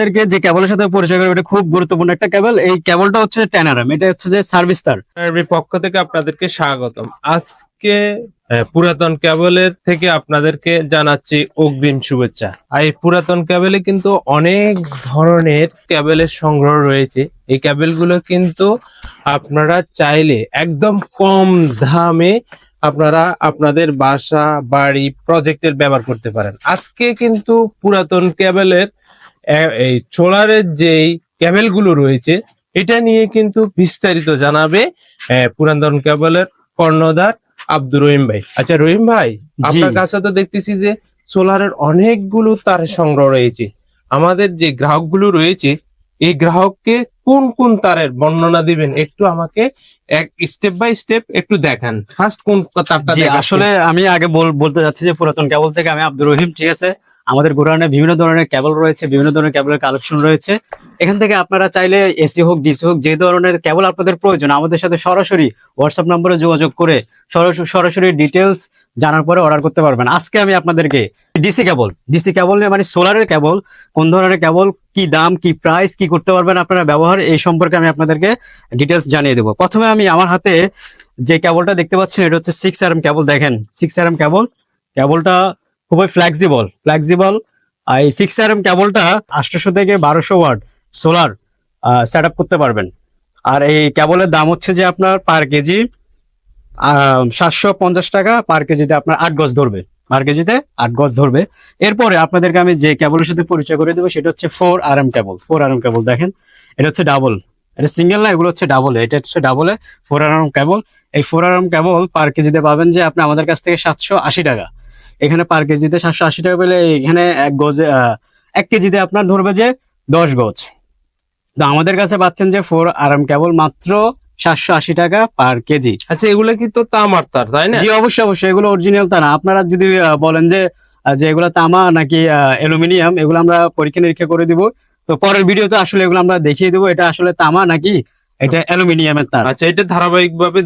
আপনাদেরকে যে কেবলের সাথে পরিচয় করবে এটা খুব গুরুত্বপূর্ণ একটা কেবল এই কেবলটা হচ্ছে টেনারাম এটা হচ্ছে যে সার্ভিস তার। পক্ষ থেকে আপনাদেরকে স্বাগতম। আজকে পুরাতন কেবলের থেকে আপনাদেরকে জানাচ্ছি অগ্রিম শুভেচ্ছা। আর এই পুরাতন কেবলে কিন্তু অনেক ধরনের কেবলের সংগ্রহ রয়েছে। এই কেবলগুলো কিন্তু আপনারা চাইলে একদম কম দামে আপনারা আপনাদের বাসা বাড়ি প্রজেক্টের ব্যবহার করতে পারেন। আজকে কিন্তু পুরাতন কেবলের আহ, এই সোলারের যেই কেবলগুলো রয়েছে এটা নিয়ে কিন্তু বিস্তারিত জানাবে আহ, পুরাতন কেবলের কর্ণধার আব্দুর রহিম ভাই। আচ্ছা রহিম ভাই আপনার কাছে তো দেখতেছি যে সোলারের অনেকগুলো তার সংগ্রহ রয়েছে। আমাদের যে গ্রাহকগুলো রয়েছে এই গ্রাহককে কোন কোন তারের বর্ণনা দিবেন? একটু আমাকে এক স্টেপ বাই স্টেপ একটু দেখান। ফার্স্ট কোন তারটা আসলে আমি আগে বল- বলতে যাচ্ছি যে পুরাতন কেবল থেকে আমি আব্দুর রহিম ঠিক আছে? আমাদের গোডাউনে বিভিন্ন ধরনের কেবল রয়েছে, বিভিন্ন ধরনের কেবলের কালেকশন রয়েছে। এখান থেকে আপনারা চাইলে এসি হোক ডিসি হোক, যে ধরনের কেবল আপনাদের প্রয়োজন, আমাদের সাথে সরাসরি হোয়াটসঅ্যাপ নম্বরে যোগাযোগ করে সরাসরি ডিটেলস জানার পরে অর্ডার করতে পারবেন। আজকে আমি আপনাদেরকে ডিসি কেবল ডিসি কেবল মানে সোলারের কেবল কোন ধরনের কেবল কি দাম, কি প্রাইস কি করতে পারবেন আপনারা ব্যবহার, এই সম্পর্কে আমি আপনাদেরকে ডিটেলস জানিয়ে দেবো। প্রথমে আমি আমার হাতে যে কেবলটা দেখতে পাচ্ছেন, এটা হচ্ছে সিক্স আর কেবল দেখেন সিক্স আর কেবল কেবলটা খুবই ফ্লেক্সিবল ফ্লেক্সিবল এই সিক্স আর এম কেবলটা আটশোশো থেকে বারোশো ওয়াট সোলার সেট করতে পারবেন। আর এই কেবলের দাম হচ্ছে যে আপনার পার কেজি সাতশো পঞ্চাশ টাকা পার কেজিতে আপনার আট গজ ধরবে। পার কেজিতে আট গজ ধরবে। এরপরে আপনাদেরকে আমি যে কেবলের সাথে পরিচয় করে দেবো, সেটা হচ্ছে four R M cable four R M cable দেখেন, এটা হচ্ছে ডাবল এটা সিঙ্গেল না, এগুলো হচ্ছে ডাবল এটা হচ্ছে ডাবলে ফোর আর এম কেবল এই ফোর আর এম কেবল পার কেজিতে পাবেন যে আপনি আমাদের কাছ থেকে সাতশো আশি টাকা। এখানে পার কেজিতে সাতশো আশি টাকা পেলে এখানে এক গজে এক কেজিতে আপনার ধরবে যে দশ গজ। তো আমাদের কাছে পাচ্ছেন যে ফোর আর এম কেবল মাত্র সাতশো আশি টাকা পার কেজি। আচ্ছা এগুলো কি তো তামার তার তাই না? জি অবশ্যই অবশ্যই এগুলো অরিজিনাল তা না আপনারা যদি বলেন যে যে এগুলো তামা নাকি অ্যালুমিনিয়াম এগুলো আমরা পরীক্ষা নিরীক্ষা করে দিব। তো পরের ভিডিওতে আসলে এগুলো আমরা দেখিয়ে দেবো এটা আসলে তামা নাকি এটা অ্যালুমিনিয়ামের তার। আচ্ছা এটা ধারাবাহিক ভাবে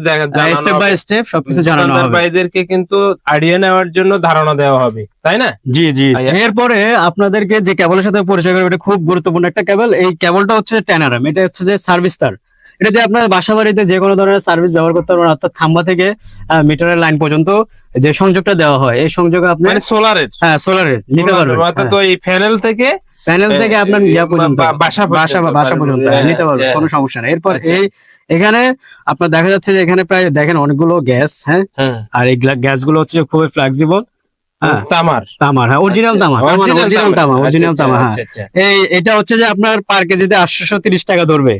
স্টেপ বাই স্টেপ সবকিছু জানানো হবে। ভাইদেরকে কিন্তু আইডিয়া নেওয়ার জন্য ধারণা দেওয়া হবে তাই না? জি জি। এরপরে আপনাদেরকে যে কেবলের সাথে পরিচয় করবে এটা খুব গুরুত্বপূর্ণ একটা কেবল। এই কেবলটা হচ্ছে টেনারাম এটা হচ্ছে যে সার্ভিস তার। এটা দিয়ে আপনার বাসা বাড়িতে যে কোনো ধরনের সার্ভিস ব্যবহার করতে পারবেন অর্থাৎ খাম্বা থেকে মিটারের লাইন পর্যন্ত যে সংযোগটা দেওয়া হয় এই সংযোগে আপনি মানে সোলারের হ্যাঁ সোলারের নিতে পারবেন অর্থাৎ ওই প্যানেল থেকে প্যানেল থেকে আপনার ইয়া পর্যন্ত বাসা বাসা বা বাসা পর্যন্ত হ্যাঁ, নিতে পারবেন আচ্ছা। কোনো সমস্যা নেই। এরপর আচ্ছা। এই এখানে আপনার দেখা যাচ্ছে যে এখানে প্রায় দেখেন অনেকগুলো গ্যাস হ্যাঁ? হ্যাঁ। আর এই গ্যাসগুলো হচ্ছে খুবই ফ্লেক্সিবল হ্যাঁ? তামার। তামার হ্যাঁ অরিজিনাল তামা অরিজিনাল তামা অরিজিনাল আচ্ছা, তামা হ্যাঁ। আচ্ছা, আচ্ছা। এই এটা হচ্ছে যে আপনার পার কেজিতে আটশো তিরিশ টাকা ধরবে।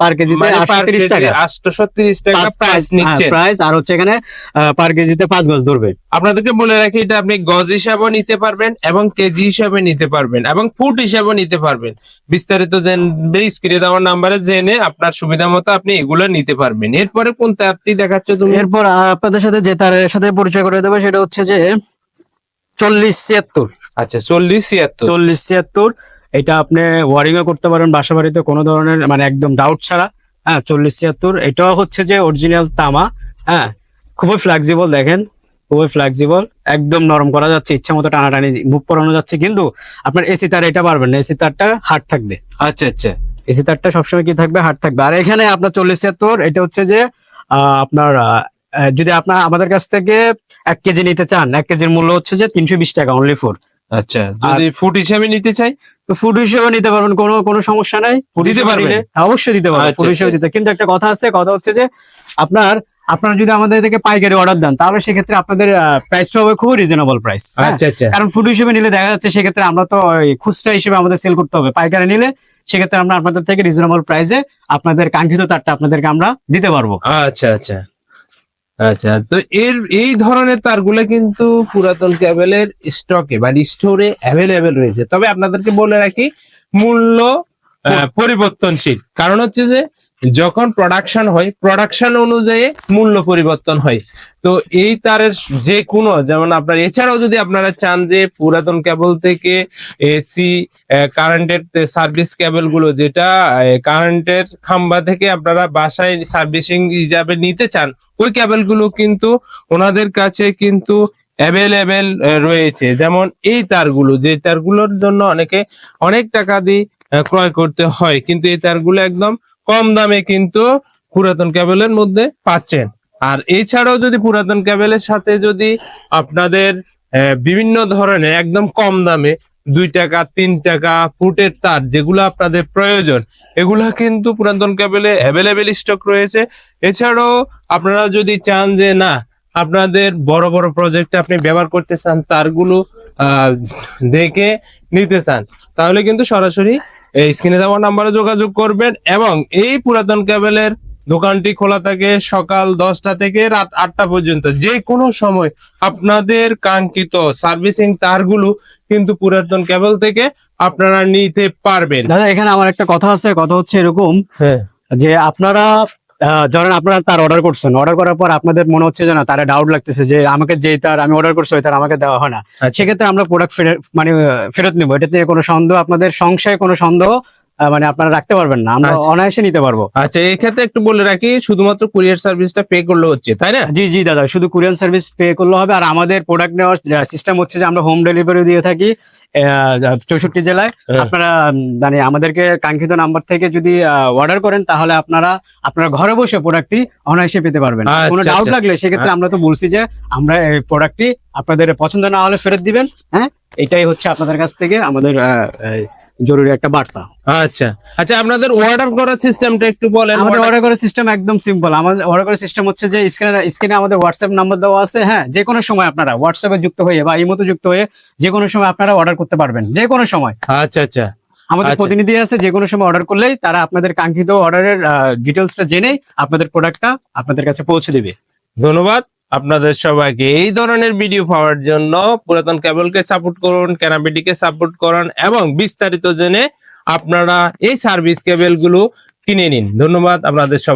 পার কেজিতে মানে আটশো per তিরিশ কেজি টাকা। 830 টাকা প্রাইস নিচ্ছে। প্রাইস আর হচ্ছে এখানে পার কেজিতে পাঁচ গজ ধরবে। আপনাদেরকে বলে রাখি এটা আপনি গজ হিসাবেও নিতে পারবেন এবং কেজি হিসাবে নিতে পারবেন এবং ফুট হিসাবেও নিতে পারবেন। বিস্তারিত জানবে স্ক্রিনে দেওয়ার নাম্বারে জেনে আপনার সুবিধা মতো আপনি এগুলো নিতে পারবেন। এরপরে কোন তারটি দেখাচ্ছ তুমি? এরপর আপনাদের সাথে যে তার সাথে পরিচয় করে দেবো সেটা হচ্ছে যে চল্লিশ ছিয়াত্তর। আচ্ছা চল্লিশ ছিয়াত্তর। চল্লিশ ছিয়াত্তর এটা আপনি ওয়ারিং করতে পারেন বাসা বাড়িতে কোনো ধরনের মানে একদম ডাউট ছাড়া। হ্যাঁ চল্লিশ ছিয়াত্তর এটাও হচ্ছে যে অরিজিনাল তামা। হ্যাঁ খুবই ফ্লেক্সিবল দেখেন খুবই ফ্লেক্সিবল একদম নরম করা যাচ্ছে ইচ্ছা মতো টানাটানি মুভ করানো যাচ্ছে কিন্তু আপনার এসি তার এটা পারবেন না এসি তারটা হার্ড থাকবে। আচ্ছা আচ্ছা। এসি তারটা সবসময় কি থাকবে? হার্ড থাকবে। আর এখানে আপনার চল্লিশ ছিয়াত্তর এটা হচ্ছে যে আহ, আপনার যদি আপনার আমাদের কাছ থেকে এক কেজি নিতে চান এক কেজির মূল্য হচ্ছে যে তিনশো বিশ টাকা অনলি ফোর আচ্ছা যদি ফুট হিসাবে নিতে চাই? তো ফুড হিসেবে নিতে পারবেন কোনো কোনো সমস্যা নাই। দিতে পারবেন? অবশ্যই দিতে পারবেন আচ্ছা, ফুড হিসেবে আচ্ছা। দিতে কিন্তু একটা কথা আছে কথা হচ্ছে যে আপনার আপনারা যদি আমাদের থেকে পাইকারি অর্ডার দেন তাহলে সেক্ষেত্রে আপনাদের প্রাইসটা হবে খুব রিজনেবল প্রাইস আচ্ছা আচ্ছা। কারণ ফুড হিসেবে নিলে দেখা যাচ্ছে সেক্ষেত্রে আমরা তো খুচরা হিসেবে আমাদের সেল করতে হবে। পাইকারি নিলে সেক্ষেত্রে আমরা আপনাদের থেকে রিজনেবল প্রাইসে আপনাদের কাঙ্ক্ষিত তারটা আপনাদেরকে আমরা দিতে পারব। আচ্ছা আচ্ছা। আচ্ছা তো এর, এই ধরনের তারগুলো কিন্তু পুরাতন কেবলের স্টকে বা স্টোরে অ্যাভেলেবেল রয়েছে। তবে আপনাদেরকে বলে রাখি, মূল্য পরিবর্তনশীল। কারণ হচ্ছে যে যখন প্রোডাকশন হয় প্রোডাকশন অনুযায়ী মূল্য পরিবর্তন হয়। তো এই তারের যে কোনো যেমন আপনার, এছাড়াও যদি আপনারা চান যে পুরাতন কেবল থেকে এসি কারেন্টের সার্ভিস কেবলগুলো, যেটা কারেন্টের খাম্বা থেকে আপনারা বাসায় সার্ভিসিং হিসাবে নিতে চান, ওই কেবলগুলো কিন্তু ওনাদের কাছে কিন্তু অ্যাভেলেবেল রয়েছে। যেমন এই তারগুলো, যে তারগুলোর জন্য অনেকে অনেক টাকা দিয়ে ক্রয় করতে হয়, কিন্তু এই তারগুলো একদম কম দামে কিন্তু পুরাতন কেবলের মধ্যে পাচ্ছেন। আর এছাড়াও যদি পুরাতন কেবলের সাথে যদি আপনাদের বিভিন্ন ধরনের একদম কম দামে দুই টাকা, তিন টাকা, ফুটের তার যেগুলো আপনাদের প্রয়োজন, এগুলা কিন্তু পুরাতন কেবলে অ্যাভেলেবেল স্টক রয়েছে। এছাড়াও আপনারা যদি চান যে না, আপনাদের বড় বড় প্রজেক্টে আপনি ব্যবহার করতে চান, তারগুলো দেখে নিতে চান তাহলে কিন্তু সরাসরি এই স্ক্রিনে দেওয়া নাম্বারে যোগাযোগ করবেন এবং এই পুরাতন কেবলের দোকানটি খোলা থাকে সকাল দশটা থেকে রাত আটটা পর্যন্ত। যে কোনো সময় আপনাদের কাঙ্ক্ষিত সার্ভিসিং তারগুলো কিন্তু পুরাতন কেবল থেকে আপনারা নিতে পারবেন। দাদা এখানে আমার একটা কথা আছে কথা হচ্ছে এরকম হ্যাঁ। যে আপনারা ধরেন আপনারা তার অর্ডার করছেন। অর্ডার করার পর আপনাদের মনে হচ্ছে যে না তারা ডাউট লাগতেছে যে আমাকে যে তার আমি অর্ডার করছি ওই তার আমাকে দেওয়া হয় না। আচ্ছা। সেক্ষেত্রে আমরা প্রোডাক্ট মানে ফেরত নিবো। নিয়ে কোনো সন্দেহ আপনাদের সংশয়ে কোনো সন্দেহ মানে আপনারা রাখতে পারবেন না আমরা আচ্ছা। অনায়াসে নিতে পারব আচ্ছা এক্ষেত্রে একটু বলে রাখি শুধুমাত্র কুরিয়ার সার্ভিসটা পে করলে হচ্ছে তাই না জি জি দাদা শুধু কুরিয়ার সার্ভিস পে করলে হবে আর আমাদের প্রোডাক্ট নেওয়ার সিস্টেম হচ্ছে যে আমরা হোম ডেলিভারি দিয়ে থাকি চৌষট্টি জেলায় হ্যাঁ। আপনারা মানে আমাদেরকে কাঙ্ক্ষিত নাম্বার থেকে যদি অর্ডার করেন তাহলে আপনারা আপনারা ঘরে বসে প্রোডাক্টটি অনায়াসে পেতে পারবেন আচ্ছা, কোনো ডাউট আচ্ছা। লাগলে সেক্ষেত্রে আমরা তো বলছি যে আমরা এই প্রোডাক্টটি আপনাদের পছন্দ না হলে ফেরত দিবেন হ্যাঁ এটাই হচ্ছে আপনাদের কাছ থেকে আমাদের এই জরুরি একটা বার্তা। আচ্ছা। আচ্ছা আপনাদের অর্ডার করার সিস্টেমটা একটু বলেন। আমাদের অর্ডার করার সিস্টেম একদম সিম্পল আমাদের অর্ডার করার সিস্টেম হচ্ছে যে স্ক্রিনে স্ক্রিনে আমাদের হোয়াটসঅ্যাপ নাম্বার দেওয়া আছে হ্যাঁ? যে কোনো সময় আপনারা হোয়াটসঅ্যাপে যুক্ত হয়ে বা ইমোতে যুক্ত হয়ে যে কোনো সময় আপনারা অর্ডার করতে পারবেন। যে কোনো সময়। আচ্ছা আচ্ছা। আমাদের আচ্ছা। প্রতিনিধি আছে যে কোনো সময় অর্ডার করলেই তারা আপনাদের কাঙ্ক্ষিত অর্ডারের ডিটেলসটা জেনেই আপনাদের প্রোডাক্টটা আপনাদের কাছে পৌঁছে দিবে। ধন্যবাদ। আপনাদের সবাইকে এই ধরনের ভিডিও পাওয়ার জন্য পুরাতন কেবলকে সাপোর্ট করুন ক্যানাবিডিকে সাপোর্ট করুন এবং বিস্তারিত জেনে আপনারা এই সার্ভিস কেবলগুলো কিনে নিন। ধন্যবাদ আপনাদের সবাই